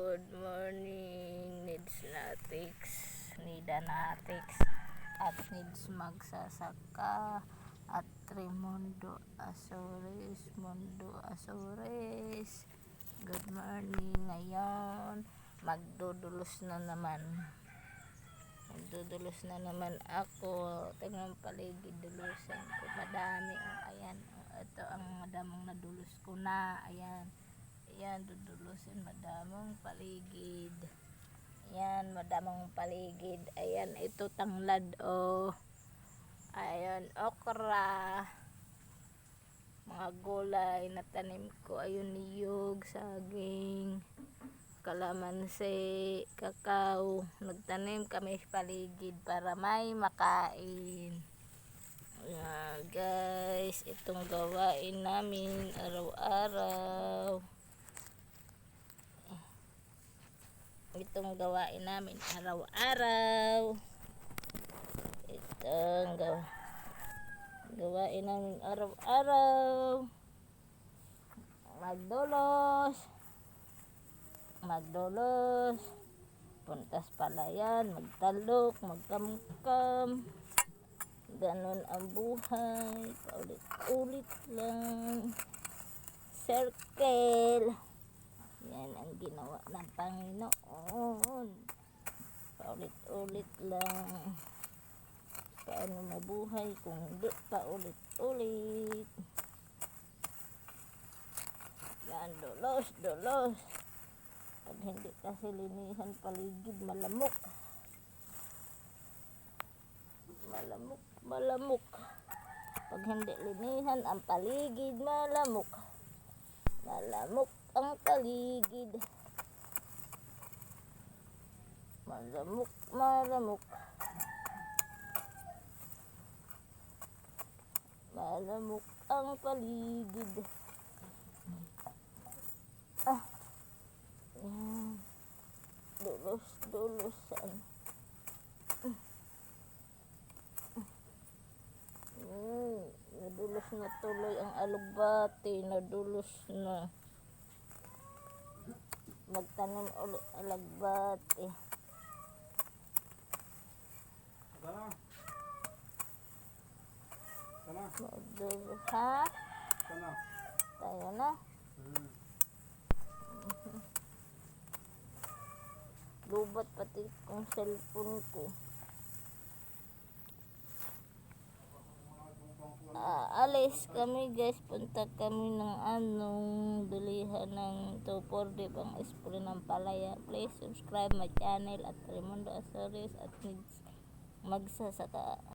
Good morning, needs natics, nida natics, at needs magsasaka, at Tremondo Azores, Mundo Azores. Good morning ngayon. Magdudulos na naman. Magdudulos na naman ako. Tingnan paligid dulusan ko. Madami. Oh, ayan. Ito ang madamong nadulos ko na. Ayan. Ayan, dudulusin. Madamong paligid. Ayan, madamong paligid. Ayan, ito tanglad. Oh. Ayan, okra. Mga gulay na tanim ko. Ayun, niyog, saging kalamansi, kakao. Nagtanim kami paligid para may makain. Ayan, guys, itong gawain namin araw-araw. Itong gawain namin araw-araw. Itong gawa gawain namin araw-araw. Magdulos magdulos, puntas palayan, magtalok, magkamkam. Ganon ang buhay, paulit-ulit lang. Circle. Yan ang ginawa ng Panginoon. Paulit-ulit lang. Paano mabuhay kung hindi paulit-ulit. Yan, dulos, dulos. Pag hindi kasi linihan paligid, malamok. Malamok, malamok. Pag hindi linihan ang paligid, malamok. Malamok ang paligid. Malamok, malamok. Malamok ang paligid. Ah. Yan. Dulos, dulusan. Mm, nadulos na tuloy ang alugbati. Nadulos na. Magtanim ulit alagbati. Sana. Sana. Magdulos, ha? Sana. Tayo na. Hmm. Lubat pati kong cellphone ko. Alis kami guys. Punta kami ng anong bilihan ng 240 pang spray ng palaya. Please subscribe my channel at Raimundo Azores at magsasaka.